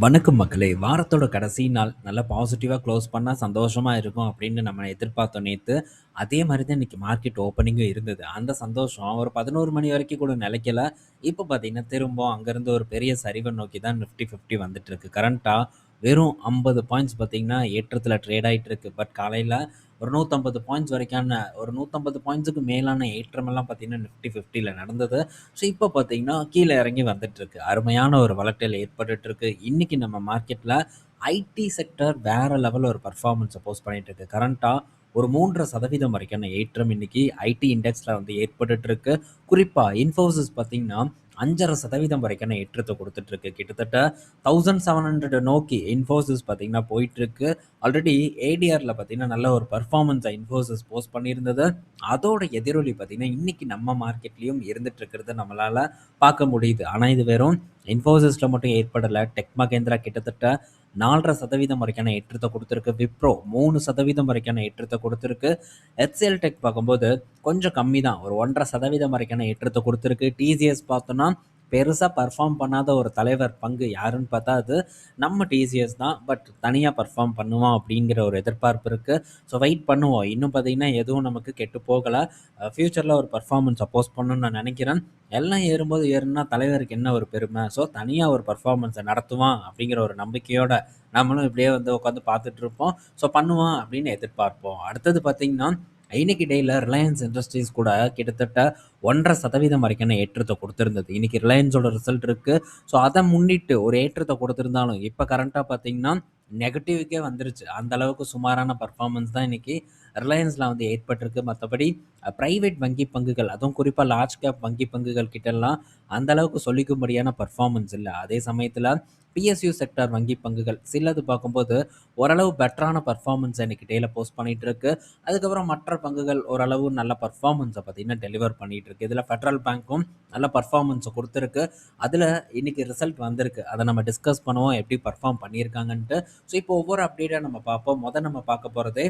வணக்கம் மக்களே! வாரத்தோட கடைசி நாள் நல்லா பாசிட்டிவாக க்ளோஸ் பண்ணால் சந்தோஷமாக இருக்கும் அப்படின்னு நம்ம எதிர்பார்த்தோம் நேற்று அதே மாதிரி தான் இன்றைக்கி மார்க்கெட் ஓப்பனிங்கும் இருந்தது. அந்த சந்தோஷம் ஒரு 11 மணி வரைக்கும் கூட நிலைக்கல. இப்போ பார்த்தீங்கன்னா, திரும்ப அங்கேருந்து ஒரு பெரிய சரிவை நோக்கி தான் நிஃப்டி ஃபிஃப்டி வந்துட்டு இருக்கு கரண்ட்டாக வெறும் 50 பாயிண்ட்ஸ் பார்த்தீங்கன்னா, ஏற்றத்தில் ட்ரேட் ஆகிட்டு இருக்குது பட் காலையில் ஒரு 150 பாயிண்ட்ஸ் வரைக்கான ஒரு 150 பாயிண்ட்ஸுக்கு மேலான ஏற்றமெல்லாம் பார்த்தீங்கன்னா, நிஃப்டி 50ல நடந்தது. ஸோ இப்போ பார்த்தீங்கன்னா, கீழே இறங்கி வந்துட்டுருக்கு. அருமையான ஒரு வொலடைல் ஏற்பட்டுருக்கு இன்றைக்கி நம்ம மார்க்கெட்டில் ஐடி செக்டர் வேறு லெவலில் ஒரு பர்ஃபார்மன்ஸை போஸ்ட் பண்ணிட்டுருக்கு. கரண்ட்டாக ஒரு 3.5% வரைக்கான ஏற்றம் இன்னைக்கு ஐடி இண்டெக்ஸில் வந்து ஏற்பட்டுருக்கு குறிப்பாக இன்ஃபோசிஸ் பார்த்தீங்கன்னா, 5.5% வரைக்கான ஏற்றத்தை கொடுத்துட்ருக்கு கிட்டத்தட்ட 1700 நோக்கி இன்ஃபோசிஸ் பார்த்தீங்கன்னா போயிட்டுருக்கு. ஆல்ரெடி ஏடிஆரில் பார்த்தீங்கன்னா, நல்ல ஒரு பர்ஃபார்மன்ஸை இன்ஃபோசிஸ் போஸ்ட் பண்ணியிருந்தது. அதோட எதிரொலி பார்த்தீங்கன்னா, இன்னைக்கு நம்ம மார்க்கெட்லையும் இருந்துட்டு நம்மளால் பார்க்க முடியுது. ஆனால் இது வெறும் இன்ஃபோசிஸில் மட்டும் ஏற்படலை டெக் மகேந்திரா கிட்டத்தட்ட 4.5% வரைக்கான ஏற்றத்தை கொடுத்துருக்கு. விப்ரோ மூணு சதவீதம் வரைக்கான ஏற்றத்தை கொடுத்துருக்கு. ஹெச்சிஎல் டெக் பார்க்கும்போது கொஞ்சம் கம்மி தான். ஒரு 1.5% வரைக்கான ஏற்றத்தை கொடுத்துருக்கு. டிசிஎஸ் பார்த்தோன்னா பெருசாக பர்ஃபார்ம் பண்ணாத ஒரு தலைவர் பங்கு யாருன்னு பார்த்தா, அது நம்ம டிசிஎஸ் தான். பட் தனியாக பெர்ஃபார்ம் பண்ணுவான் அப்படிங்கிற ஒரு எதிர்பார்ப்பு இருக்குது ஸோ வெயிட் பண்ணுவோம். இன்னும் பார்த்தீங்கன்னா, எதுவும் நமக்கு கெட்டு போகலை ஃப்யூச்சரில் ஒரு பர்ஃபார்மன்ஸ் சப்போஸ் பண்ணணும்னு நான் நினைக்கிறேன் எல்லாம் ஏறும்போது ஏறுனா தலைவருக்கு என்ன ஒரு பெருமை? ஸோ தனியாக ஒரு பர்ஃபார்மன்ஸை நடத்துவான் அப்படிங்கிற ஒரு நம்பிக்கையோட நம்மளும் இப்படியே வந்து உட்காந்து பார்த்துட்ருப்போம் ஸோ பண்ணுவான் அப்படின்னு எதிர்பார்ப்போம். அடுத்தது பார்த்திங்கன்னா இன்னைக்கு டேல ரிலையன்ஸ் இண்டஸ்ட்ரீஸ் கூட கிட்டத்தட்ட 1.5% வரைக்கான ஏற்றத்தை கொடுத்துருந்தது இன்றைக்கி ரிலையன்ஸோட ரிசல்ட் இருக்குது ஸோ அதை முன்னிட்டு ஒரு ஏற்றத்தை கொடுத்துருந்தாலும் இப்போ கரண்ட்டாக பார்த்தீங்கன்னா, நெகட்டிவ்க்கே வந்துருச்சு. அந்த அளவுக்கு சுமாரான பர்ஃபார்மன்ஸ் தான் இன்றைக்கி ரிலையன்ஸில் வந்து ஏற்பட்டிருக்கு. மற்றபடி ப்ரைவேட் வங்கி பங்குகள், அதுவும் குறிப்பாக லார்ஜ் கேப் வங்கி பங்குகள் கிட்டலாம் அந்த அளவுக்கு சொல்லிக்கும்படியான பர்ஃபார்மன்ஸ் இல்லை அதே சமயத்தில் பிஎஸ்யூ செக்டார் வங்கி பங்குகள் சிலது பார்க்கும்போது, ஓரளவு பெட்டரான பெர்ஃபார்மன்ஸ இன்னைக்கு டேல போஸ்ட் பண்ணிட்டுருக்கு. அதுக்கப்புறம் மற்ற பங்குகள் ஓரளவு நல்ல பர்ஃபார்மன்ஸை பார்த்தீங்கன்னா, டெலிவர் பண்ணிட்டுருக்கு. இதில் ஃபெட்ரல் பேங்க்கும் நல்ல பர்ஃபார்மன்ஸை கொடுத்துருக்கு அதில் இன்னைக்கு ரிசல்ட் வந்திருக்கு. அதை நம்ம டிஸ்கஸ் பண்ணுவோம். எப்படி பர்ஃபார்ம் பண்ணியிருக்காங்கன்ட்டு. ஸோ இப்போ ஒவ்வொரு அப்டேட்டாக நம்ம பார்ப்போம். முதல் நம்ம பார்க்க போறதே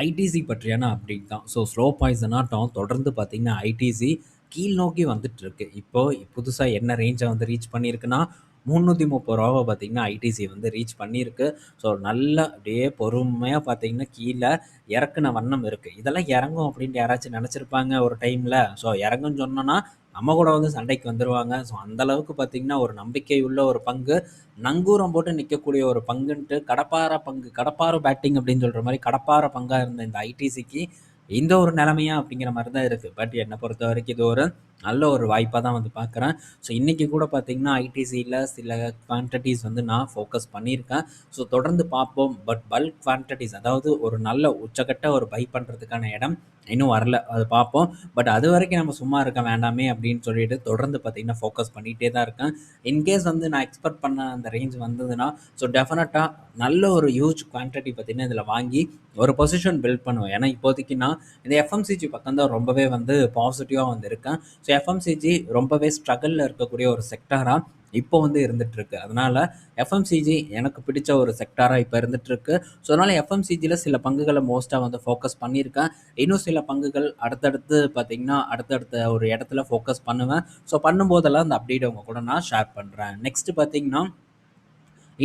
ஐடிசி பற்றியான அப்டேட் தான். ஸோ ஸ்லோ பாய்சன் ஆட்டம் தொடர்ந்து பார்த்தீங்கன்னா, ஐடிசி கீழ் நோக்கி வந்துட்டுருக்கு. இப்போ புதுசாக என்ன ரேஞ்சை வந்து ரீச் பண்ணியிருக்குன்னா, முந்நூற்றி முப்பது ரூபாவை பார்த்தீங்கன்னா, ஐடிசி வந்து ரீச் பண்ணியிருக்கு. ஸோ நல்லா அப்படியே பொறுமையாக பார்த்தீங்கன்னா, கீழே இறக்குன வண்ணம் இருக்குது இதெல்லாம் இறங்கும் அப்படின்ட்டு யாராச்சும் நினச்சிருப்பாங்க ஒரு டைமில் ஸோ இறங்குன்னு சொன்னோன்னா நம்ம கூட வந்து சண்டைக்கு வந்துடுவாங்க ஸோ அந்தளவுக்கு பார்த்தீங்கன்னா, ஒரு நம்பிக்கை உள்ள ஒரு பங்கு, நங்கூரம் போட்டு நிற்கக்கூடிய ஒரு பங்குன்ட்டு கடப்பார பங்கு கடப்பார பேட்டிங் அப்படின்னு சொல்கிற மாதிரி கடப்பார பங்காக இருந்த இந்த ஐடிசிக்கு இந்த ஒரு நிலைமையா அப்படிங்கிற மாதிரி தான் இருக்குது பட் என்னை பொறுத்த வரைக்கும் இது ஒரு நல்ல ஒரு வாய்ப்பாக தான் வந்து பார்க்குறேன். ஸோ இன்றைக்கி கூட பார்த்தீங்கன்னா, ஐடிசியில் சில குவான்டிட்டிஸ் வந்து நான் ஃபோக்கஸ் பண்ணியிருக்கேன். ஸோ தொடர்ந்து பார்ப்போம். பட் பல்க் குவான்டிட்டிஸ் அதாவது ஒரு நல்ல உச்சகட்ட ஒரு பை பண்ணுறதுக்கான இடம் இன்னும் வரல. அது பார்ப்போம். பட் அது வரைக்கும் நம்ம சும்மா இருக்க வேண்டாமே அப்படின்னு சொல்லிட்டு தொடர்ந்து பார்த்திங்கன்னா ஃபோக்கஸ் பண்ணிகிட்டே தான் இருக்கேன். இன்கேஸ் வந்து நான் எக்ஸ்பெக்ட் பண்ண அந்த ரேஞ்ச் வந்ததுன்னா, ஸோ டெஃபினட்டாக நல்ல ஒரு ஹியூஜ் குவான்டிட்டி பார்த்தீங்கன்னா, இதில் வாங்கி ஒரு பொசிஷன் பில்ட் பண்ணுவேன். ஏன்னா இப்போதைக்கு நான் இந்த எஃப்எம்சிஜி பக்கம் தான் ரொம்பவே வந்து பாசிட்டிவாக வந்து இருக்கேன். ஸோ ஸோ எஃப்எம்சிஜி ரொம்பவே ஸ்ட்ரகிளில் இருக்கக்கூடிய ஒரு செக்டாராக இப்போ வந்து இருந்துகிட்ருக்கு அதனால் எஃப்எம்சிஜி எனக்கு பிடிச்ச ஒரு செக்டாராக இப்போ இருந்துட்டுருக்கு. ஸோ அதனால் எஃப்எம்சிஜியில் சில பங்குகளை மோஸ்ட்டாக வந்து ஃபோக்கஸ் பண்ணியிருக்கேன். இன்னும் சில பங்குகள் அடுத்தடுத்து பார்த்தீங்கன்னா, அடுத்தடுத்த ஒரு இடத்துல ஃபோக்கஸ் பண்ணுவேன். ஸோ பண்ணும்போதெல்லாம் அந்த அப்டேட் உங்கள் கூட நான் ஷேர் பண்ணுறேன் நெக்ஸ்ட்டு பார்த்தீங்கன்னா,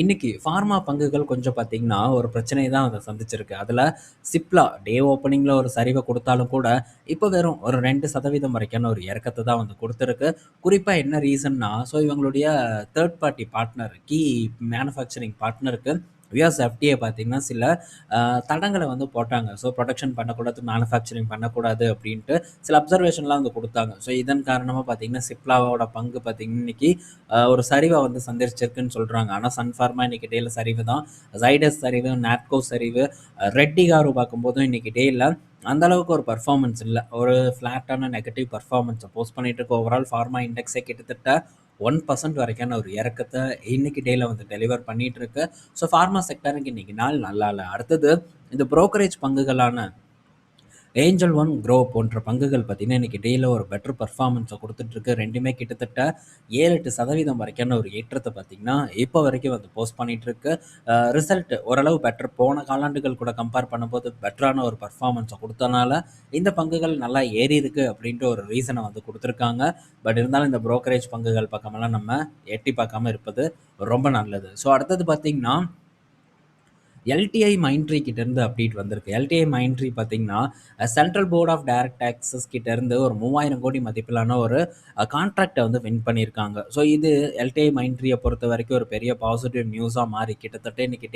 இன்னைக்கு ஃபார்மா பங்குகள் கொஞ்சம் பார்த்தீங்கன்னா, ஒரு பிரச்சனையை தான் அதை சந்திச்சிருக்கு. அதில் சிப்லா டே ஓப்பனிங்கில் ஒரு சரிவை கொடுத்தாலும் கூட, இப்போ வெறும் ஒரு ரெண்டு சதவீதம் வரைக்கான ஒரு இறக்கத்தை தான் வந்து கொடுத்துருக்கு குறிப்பாக என்ன ரீசன்னா, ஸோ இவங்களுடைய தேர்ட் பார்ட்டி பார்ட்னர் கீ மேனுஃபேக்சரிங் பார்ட்னருக்கு யூஎஸ் எஃப்டிஏ பார்த்தீங்கன்னா, சில தடங்களை வந்து போட்டாங்க. ஸோ ப்ரொடக்ஷன் பண்ணக்கூடாது, மேனுஃபேக்சரிங் பண்ணக்கூடாது அப்படின்ட்டு சில அப்சர்வேஷன்லாம் வந்து கொடுத்தாங்க. ஸோ இதன் காரணமாக பார்த்தீங்கன்னா, சிப்லாவோட பங்கு பார்த்தீங்கன்னா, இன்னைக்கு ஒரு சரிவை வந்து சந்திச்சிருக்குன்னு சொல்கிறாங்க ஆனால் சன் இன்றைக்கி டேயில் சரிவு தான். ஜைடஸ் சரிவு, நாட்கோ சரிவு, ரெட்டி காரு பார்க்கும்போதும் இன்னைக்கு டேயில் அந்த அளவுக்கு ஒரு பர்ஃபார்மன்ஸ் இல்லை. ஒரு ஃப்ளாட்டான நெகட்டிவ் பர்ஃபார்மன்ஸை போஸ்ட் பண்ணிட்டு இருக்க ஓவரால் ஃபார்மா இண்டெக்ஸே கிட்டத்தட்ட ஒன் பர்சன்ட் வரைக்கான ஒரு இறக்கத்தை இன்னைக்கு டேயில் வந்து டெலிவர் பண்ணிட்டுருக்கு. ஸோ ஃபார்மா செக்டாருக்கு இன்றைக்கி நாள் நல்லா இல்லை அடுத்தது இந்த புரோக்கரேஜ் பங்குகளான ஏஞ்சல் ஒன், க்ரோ போன்ற பங்குகள் பார்த்தீங்கன்னா, இன்றைக்கி டேல ஒரு பெட்டர் பர்ஃபார்மன்ஸை கொடுத்துட்ருக்கு ரெண்டுமே கிட்டத்தட்ட 7, 8% வரைக்கான ஒரு ஏற்றத்தை பார்த்திங்கன்னா இப்போ வரைக்கும் வந்து போஸ்ட் பண்ணிகிட்ருக்கு ரிசல்ட் ஓரளவு பெட்டர் போன காலாண்டுகள் கூட கம்பேர் பண்ணும்போது பெட்டரான ஒரு பர்ஃபார்மன்ஸை கொடுத்தனால இந்த பங்குகள் நல்லா ஏறி இருக்குது அப்படின்ற ஒரு ரீசனை வந்து கொடுத்துருக்காங்க. பட் இருந்தாலும் இந்த ப்ரோக்கரேஜ் பங்குகள் பக்கமெல்லாம் நம்ம எட்டி பார்க்காம இருப்பது ரொம்ப நல்லது. ஸோ அடுத்தது பார்த்தீங்கன்னா எல்டிஐ மைண்ட்ரி கிட்டேருந்து அப்டேட் வந்திருக்கு. எல்டிஐ மைண்ட்ரி பார்த்தீங்கன்னா, Central Board of Direct Taxes கிட்டேருந்து ஒரு 3000 கோடி மதிப்பிலான ஒரு கான்ட்ராக்டை வந்து வின் பண்ணியிருக்காங்க. ஸோ இது எல்டிஐ மைண்ட்ரியை பொறுத்த வரைக்கும் ஒரு பெரிய பாசிட்டிவ் நியூஸாக மாறி கிட்டத்தட்ட இன்னைக்கு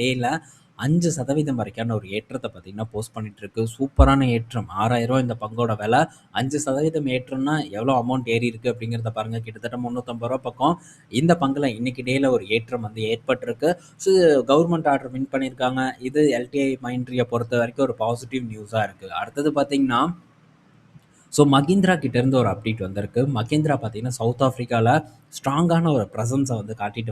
அஞ்சு சதவீதம் வரைக்கான ஒரு ஏற்றத்தை பார்த்தீங்கன்னா, போஸ்ட் பண்ணிகிட்ருக்கு சூப்பரான ஏற்றம். ஆறாயிரம் இந்த பங்கோட விலை. அஞ்சு சதவீதம் ஏற்றம்னா எவ்வளோ அமௌண்ட் ஏறி இருக்கு அப்படிங்கிறத பாருங்க. கிட்டத்தட்ட முந்நூற்றம்பது ரூபா பக்கம் இந்த பங்குல இன்னைக்கு டேல ஒரு ஏற்றம் வந்து ஏற்பட்டிருக்கு. ஸோ கவர்மெண்ட் ஆர்டர் வின் பண்ணியிருக்காங்க. இது எல்டிஐ மைண்ட்ரியை பொறுத்த வரைக்கும் ஒரு பாசிட்டிவ் நியூஸாக இருக்கு. அடுத்தது பார்த்தீங்கன்னா ஸோ மகிந்திரா கிட்டேருந்து ஒரு அப்டேட் வந்திருக்கு. மகீந்திரா பார்த்தீங்கன்னா, சவுத் ஆஃப்ரிக்காவில் ஸ்ட்ராங்கான ஒரு ப்ரசன்ஸை வந்து காட்டிட்டு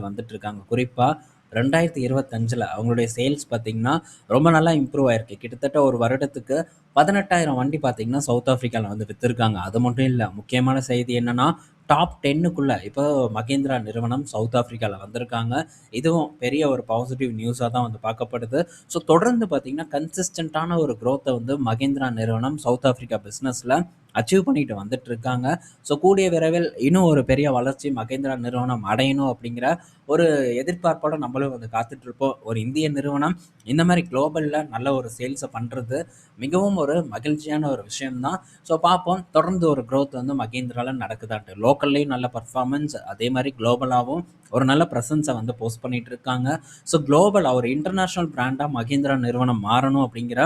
குறிப்பாக ரெண்டாயிரத்தி இருபத்தஞ்சில் அவங்களுடைய சேல்ஸ் பார்த்தீங்கன்னா, ரொம்ப நல்லா இம்ப்ரூவ் ஆயிருக்கு. கிட்டத்தட்ட ஒரு வருடத்துக்கு 18,000 வண்டி பார்த்தீங்கன்னா, சவுத் ஆஃப்ரிக்காவில் வந்து விற்றுருக்காங்க அது மட்டும் இல்லை முக்கியமான செய்தி என்னென்னா டாப் 10க்குள்ள இப்போ மகேந்திரா நிறுவனம் சவுத் ஆஃப்ரிக்காவில் வந்திருக்காங்க. இதுவும் பெரிய ஒரு பாசிட்டிவ் நியூஸாக தான் வந்து பார்க்கப்படுது. ஸோ தொடர்ந்து பார்த்திங்கன்னா கன்சிஸ்டண்ட்டான ஒரு க்ரோத்தை வந்து மகேந்திரா நிறுவனம் சவுத் ஆஃப்ரிக்கா பிஸ்னஸில் அச்சீவ் பண்ணிட்டு வந்துட்டுருக்காங்க. ஸோ கூடிய விரைவில் இன்னும் ஒரு பெரிய வளர்ச்சி மகேந்திரா நிறுவனம் அடையணும் அப்படிங்கிற ஒரு எதிர்பார்ப்போட நம்மளும் வந்து காத்துட்ருப்போம். ஒரு இந்திய நிறுவனம் இந்த மாதிரி குளோபலில் நல்ல ஒரு சேல்ஸை பண்ணுறது மிகவும் ஒரு மகிழ்ச்சியான ஒரு விஷயம் தான். ஸோ பார்ப்போம். தொடர்ந்து ஒரு க்ரோத் வந்து மகேந்திராவில் நடக்குதான்ட்டு. லோக்கல்லையும் நல்ல பெர்ஃபார்மன்ஸ் அதே மாதிரி குளோபலாகவும் ஒரு நல்ல ப்ரெசன்ஸை வந்து போஸ்ட் பண்ணிட்டுருக்காங்க. ஸோ குளோபல் ஒரு இன்டர்நேஷனல் பிராண்டாக மகேந்திரா நிறுவனம் மாறணும் அப்படிங்கிற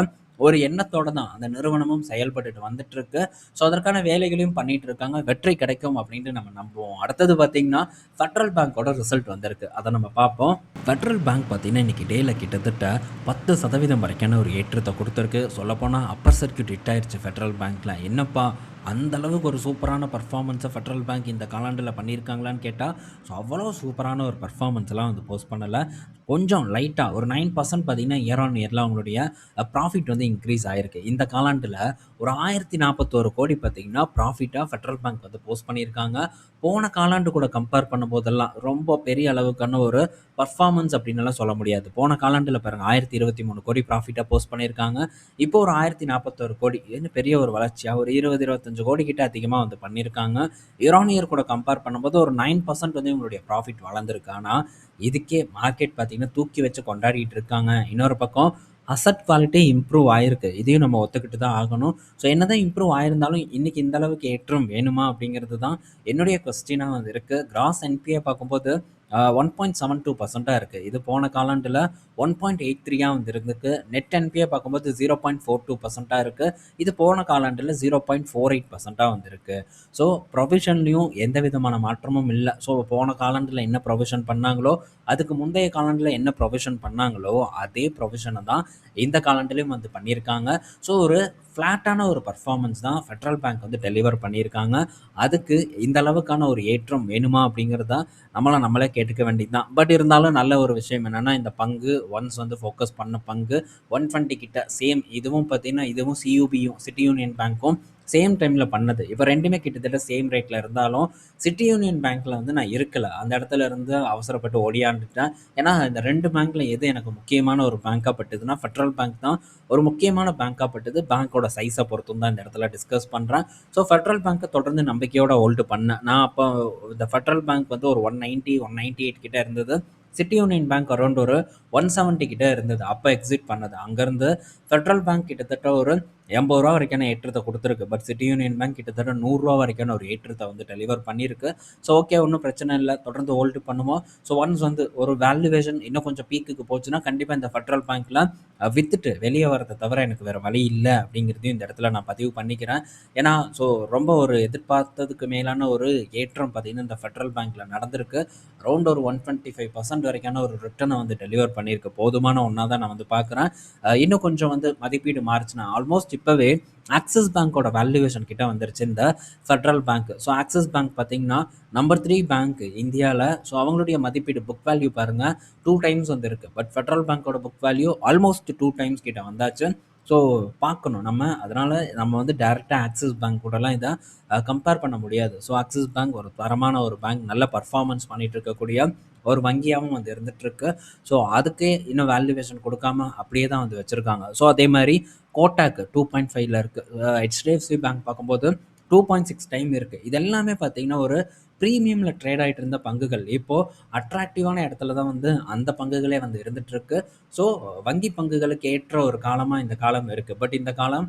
ஒரு எண்ணத்தோட தான் அந்த நிறுவனமும் செயல்பட்டுட்டு வந்துட்டுருக்கு. ஸோ அதற்கான வேலைகளையும் பண்ணிட்டுருக்காங்க. வெற்றி கிடைக்கும் அப்படின்ட்டு நம்ம நம்புவோம். அடுத்தது பார்த்தீங்கன்னா, ஃபெட்ரல் பேங்கோட ரிசல்ட் வந்திருக்கு. அதை நம்ம பார்ப்போம். ஃபெட்ரல் பேங்க் பார்த்தீங்கன்னா, இன்னைக்கு டேல கிட்டத்தட்ட 10% வரைக்கான ஒரு ஏற்றத்தை கொடுத்துருக்கு சொல்லப்போனால் அப்பர் சர்க்கியூட் ஹிட் ஆயிடுச்சு ஃபெட்ரல் பேங்க்ல. என்னப்பா அந்த அளவுக்கு ஒரு சூப்பரான பர்ஃபார்மன்ஸை ஃபெட்ரல் பேங்க் இந்த காலாண்டில் பண்ணியிருக்காங்களான்னு கேட்டால் ஸோ அவ்வளோ சூப்பரான ஒரு பர்ஃபார்மன்ஸ்லாம் வந்து போஸ்ட் பண்ணலை கொஞ்சம் லைட்டாக ஒரு நைன் பர்சன்ட் பார்த்தீங்கன்னா, இயர் ஆன் இயர்ல அவங்களுடைய uh, ப்ராஃபிட் வந்து இன்க்ரீஸ் ஆயிருக்கு. இந்த காலாண்டில் ஒரு 1041 கோடி பார்த்தீங்கன்னா, ப்ராஃபிட்டாக ஃபெட்ரல் பேங்க் வந்து போஸ்ட் பண்ணியிருக்காங்க. போன காலாண்டு கூட கம்பேர் பண்ணும்போதெல்லாம் ரொம்ப பெரிய அளவுக்கான ஒரு பர்ஃபார்மன்ஸ் அப்படின்னுலாம் சொல்ல முடியாது. போன காலாண்டில் பாருங்கள் ஆயிரத்தி இருபத்தி மூணு கோடி ப்ராஃபிட்டாக போஸ்ட் பண்ணியிருக்காங்க. இப்போ ஒரு 1041 கோடி. இது பெரிய ஒரு வளர்ச்சியாக ஒரு 20, 25 கோடி கிட்ட அதிகமாக வந்து பண்ணியிருக்காங்க. இயர் இயர் கூட கம்பேர் பண்ணும்போது ஒரு நைன் பர்சன்ட் வந்து இவங்களுடைய ப்ராஃபிட் வளர்ந்துருக்கு ஆனால் இதுக்கே மார்க்கெட் பார்த்தீங்கன்னா, தூக்கி வச்சு கொண்டாடிட்டு இருக்காங்க. இன்னொரு பக்கம் அசட் குவாலிட்டி இம்ப்ரூவ் ஆயிருக்கு. இதையும் நம்ம ஒத்துக்கிட்டு தான் ஆகணும். ஸோ என்னதான் இம்ப்ரூவ் ஆயிருந்தாலும், இன்னைக்கு இந்த அளவுக்கு ஏற்றம் வேணுமா அப்படிங்கிறது தான் என்னுடைய கொஸ்டினாக வந்து இருக்கு. கிராஸ் என்பிஏ பார்க்கும்போது ஒன் பாயிண்ட் செவன் டூ பர்சண்ட்டாக இருக்குது இது போன காலாண்டில் ஒன் பாயிண்ட் எயிட் த்ரீயாக வந்து இருந்திருக்கு. நெட் என்பிஏ பார்க்கும்போது ஜீரோ பாயிண்ட் ஃபோர் டூ பர்சன்ட்டாக இருக்குது இது போன காலாண்டில் ஜீரோ பாயிண்ட் ஃபோர் எயிட் பர்சண்ட்டாக வந்திருக்கு. ஸோ புரொவிஷன்லயும் எந்த விதமான மாற்றமும் இல்லை ஸோ போன காலாண்டில் என்ன ப்ரொவிஷன் பண்ணாங்களோ, அதுக்கு முந்தைய காலாண்டில் என்ன ப்ரொவிஷன் பண்ணாங்களோ, அதே ப்ரொவிஷனை தான் இந்த காலாண்டுலயும் வந்து பண்ணியிருக்காங்க. ஸோ ஒரு ஃப்ளாட்டான ஒரு பர்ஃபார்மன்ஸ் தான் ஃபெட்ரல் பேங்க் வந்து டெலிவர் பண்ணியிருக்காங்க. அதுக்கு இந்த அளவுக்கான ஒரு ஏற்றம் வேணுமா அப்படிங்கிறத நம்மளை நம்மளே கேட்டுக்க வேண்டியது தான். பட் இருந்தாலும் நல்ல ஒரு விஷயம் என்னென்னா இந்த பங்கு ஒன்ஸ் வந்து ஃபோக்கஸ் பண்ண பங்கு 120 கிட்ட சேம் இதுவும் பார்த்தீங்கன்னா, இதுவும் சியூபியும் சிட்டி யூனியன் பேங்க்கும் சேம் டைமில் பண்ணது. இப்போ ரெண்டுமே கிட்டத்தட்ட சேம் ரேட்டில் இருந்தாலும், சிட்டி யூனியன் பேங்க்கில் வந்து நான் இருக்கல. அந்த இடத்துல இருந்து அவசரப்பட்டு ஓடியாண்டுட்டேன் ஏன்னா, இந்த ரெண்டு பேங்க்கில் எது எனக்கு முக்கியமான ஒரு பேங்காக பட்டுதுன்னா, ஃபெட்ரல் பேங்க் தான் ஒரு முக்கியமான பேங்காக பட்டுது. பேங்க்கோட சைஸை பொறுத்தும் தான் இந்த இடத்துல டிஸ்கஸ் பண்ணுறேன் ஸோ ஃபெட்ரல் பேங்க்கை தொடர்ந்து நம்பிக்கையோட ஹோல்டு பண்ணேன். நான் அப்போ இந்த ஃபெட்ரல் பேங்க் வந்து ஒரு one ninety one ninety eight கிட்டே இருந்தது. சிட்டி யூனியன் பேங்க் அரௌண்ட் ஒரு 170 கிட்ட இருந்தது. அப்போ எக்ஸிட் பண்ணது. அங்கேருந்து ஃபெட்ரல் பேங்க் கிட்டத்தட்ட ஒரு எண்பது ரூபா வரைக்கான ஏற்றத்தை கொடுத்துருக்கு பட் சிட்டி யூனியன் பேங்க் கிட்டத்தட்ட நூறுரூவா வரைக்கான ஒரு ஏற்றத்தை வந்து டெலிவர் பண்ணியிருக்கு. ஸோ ஓகே ஒன்றும் பிரச்சனை இல்லை தொடர்ந்து ஹோல்டு பண்ணுவோம். ஸோ ஒன்ஸ் வந்து ஒரு வேல்யூவேஷன் இன்னும் கொஞ்சம் பீக்குக்கு போச்சுன்னா, கண்டிப்பாக இந்த ஃபெட்ரல் பேங்க்கில் வித்துட்டு வெளியே வரதை தவிர எனக்கு வேறு வழி இல்லை அப்படிங்கிறதையும் இந்த இடத்துல நான் பதிவு பண்ணிக்கிறேன். ஏன்னா, ஸோ ரொம்ப ஒரு எதிர்பார்த்ததுக்கு மேலான ஒரு ஏற்றம் பார்த்தீங்கன்னா, இந்த ஃபெட்ரல் பேங்க்கில் நடந்திருக்கு. அரௌண்ட் ஒரு 125% வரைக்கான ஒரு ரிட்டர்னை வந்து டெலிவர் பண்ணியிருக்கு. போதுமான ஒன்றா தான் நான் வந்து பார்க்குறேன். இன்னும் கொஞ்சம் வந்து மதிப்பீடு மாறுச்சுன்னா, ஆல்மோஸ்ட் இப்போவே ஆக்சிஸ் பேங்க்கோட வேல்யூவேஷன் கிட்ட வந்துருச்சு இந்த Federal Bank. So Axis Bank பார்த்தீங்கன்னா, நம்பர் த்ரீ பேங்க் இந்தியாவில் ஸோ அவங்களுடைய மதிப்பீடு புக் வேல்யூ பாருங்கள் டூ டைம்ஸ் வந்துருக்கு but Federal பேங்க்கோட book value almost two times கிட்ட வந்தாச்சு. ஸோ பார்க்கணும். நம்ம அதனால் நம்ம வந்து டேரெக்டாக ஆக்சிஸ் பேங்க் கூடலாம் இதை கம்பேர் பண்ண முடியாது. ஸோ ஆக்சிஸ் பேங்க் ஒரு தரமான ஒரு பேங்க் நல்ல பர்ஃபார்மன்ஸ் பண்ணிகிட்டு இருக்கக்கூடிய ஒரு வங்கியாகவும் வந்து இருந்துகிட்ருக்கு ஸோ அதுக்கே இன்னும் வேல்யூவேஷன் கொடுக்காம அப்படியே தான் வந்து வச்சுருக்காங்க. ஸோ அதே மாதிரி கோட்டாக்கு டூ பாயிண்ட் ஃபைவ்ல இருக்குது ஹெச்டிஎஃப்சி பேங்க் பார்க்கும்போது டூ பாயிண்ட் சிக்ஸ் டைம் இருக்குது இது எல்லாமே பார்த்தீங்கன்னா ஒரு ப்ரீமியமில் ட்ரேட் ஆகிட்டு இருந்த பங்குகள் இப்போது அட்ராக்டிவான இடத்துல தான் வந்து அந்த பங்குகளே வந்து இருந்துகிட்ருக்கு ஸோ வங்கி பங்குகளுக்கு ஏற்ற ஒரு காலமாக இந்த காலம் இருக்குது பட் இந்த காலம்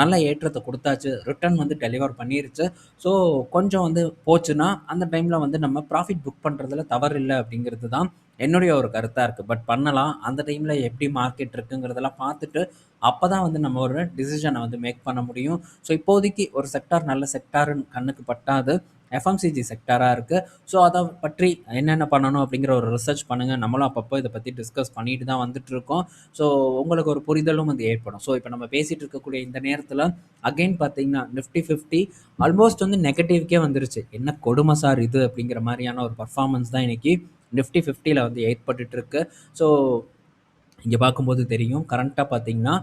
நல்ல ஏற்றத்தை கொடுத்தாச்சு. ரிட்டர்ன் வந்து டெலிவர் பண்ணிருச்சு. ஸோ கொஞ்சம் வந்து போச்சுன்னா அந்த டைமில் வந்து நம்ம ப்ராஃபிட் புக் பண்ணுறதுல தவறு இல்லை அப்படிங்கிறது தான் என்னுடைய ஒரு கருத்தாக இருக்குது பட் பண்ணலாம். அந்த டைமில் எப்படி மார்க்கெட் இருக்குங்கிறதெல்லாம் பார்த்துட்டு அப்போ தான் வந்து நம்ம ஒரு டிசிஷனை வந்து மேக் பண்ண முடியும். ஸோ இப்போதைக்கு ஒரு செக்டார் நல்ல செக்டாருன்னு கண்ணுக்கு பட்டாது. எஃப்எம்சிஜி செக்டாராக இருக்குது ஸோ அதை பற்றி என்னென்ன பண்ணணும் அப்படிங்கிற ஒரு ரிசர்ச் பண்ணுங்கள் நம்மளும் அப்பப்போ இதை பற்றி டிஸ்கஸ் பண்ணிட்டு தான் வந்துட்டு இருக்கோம் ஸோ உங்களுக்கு ஒரு புரிதலும் வந்து ஏற்படும். ஸோ இப்போ நம்ம பேசிகிட்டு இருக்கக்கூடிய இந்த நேரத்தில் அகைன் பார்த்தீங்கன்னா நிஃப்டி ஃபிஃப்டி ஆல்மோஸ்ட் வந்து நெகட்டிவ்க்கே வந்துருச்சு. என்ன கொடுமை சார் இது அப்படிங்கிற மாதிரியான ஒரு பர்ஃபார்மன்ஸ் தான் இன்றைக்கி நிஃப்டி ஃபிஃப்டியில் வந்து ஏற்பட்டுட்ருக்கு ஸோ இங்கே பார்க்கும்போது தெரியும். கரண்ட்டாக பார்த்தீங்கன்னா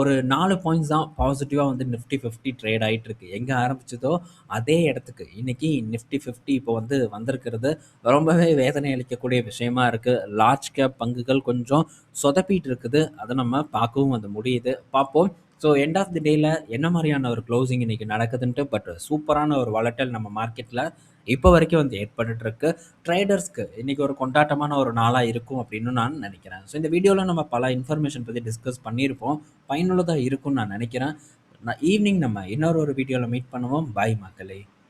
ஒரு நாலு பாயிண்ட்ஸ் தான் பாசிட்டிவாக வந்து நிஃப்டி ஃபிஃப்டி ட்ரேட் ஆகிட்டு இருக்கு எங்கே ஆரம்பிச்சதோ அதே இடத்துக்கு. இன்னைக்கு நிஃப்டி ஃபிஃப்டி இப்போ வந்து வந்திருக்கிறது. ரொம்பவே வேதனை அளிக்கக்கூடிய விஷயமா இருக்குது லார்ஜ் கேப் பங்குகள் கொஞ்சம் சொதப்பிட்டு இருக்குது அதை நம்ம பார்க்கவும் வந்து முடியுது. பார்ப்போம். ஸோ எண்ட் ஆஃப் தி டேயில் என்ன மாதிரியான ஒரு க்ளோசிங் இன்றைக்கி நடக்குதுன்ட்டு பட் சூப்பரான ஒரு வளட்டல் நம்ம மார்க்கெட்டில் இப்போ வரைக்கும் வந்து ஏற்பட்டுருக்கு ட்ரேடர்ஸ்க்கு இன்றைக்கி ஒரு கொண்டாட்டமான ஒரு நாளாக இருக்கும் அப்படின்னு நான் நினைக்கிறேன். ஸோ இந்த வீடியோவில் நம்ம பல இன்ஃபர்மேஷன் பற்றி டிஸ்கஸ் பண்ணியிருப்போம். பயனுள்ளதாக இருக்கும்னு நான் நினைக்கிறேன். நான் ஈவினிங் நம்ம இன்னொரு ஒரு வீடியோவில் மீட் பண்ணுவோம். பாய் மக்களே.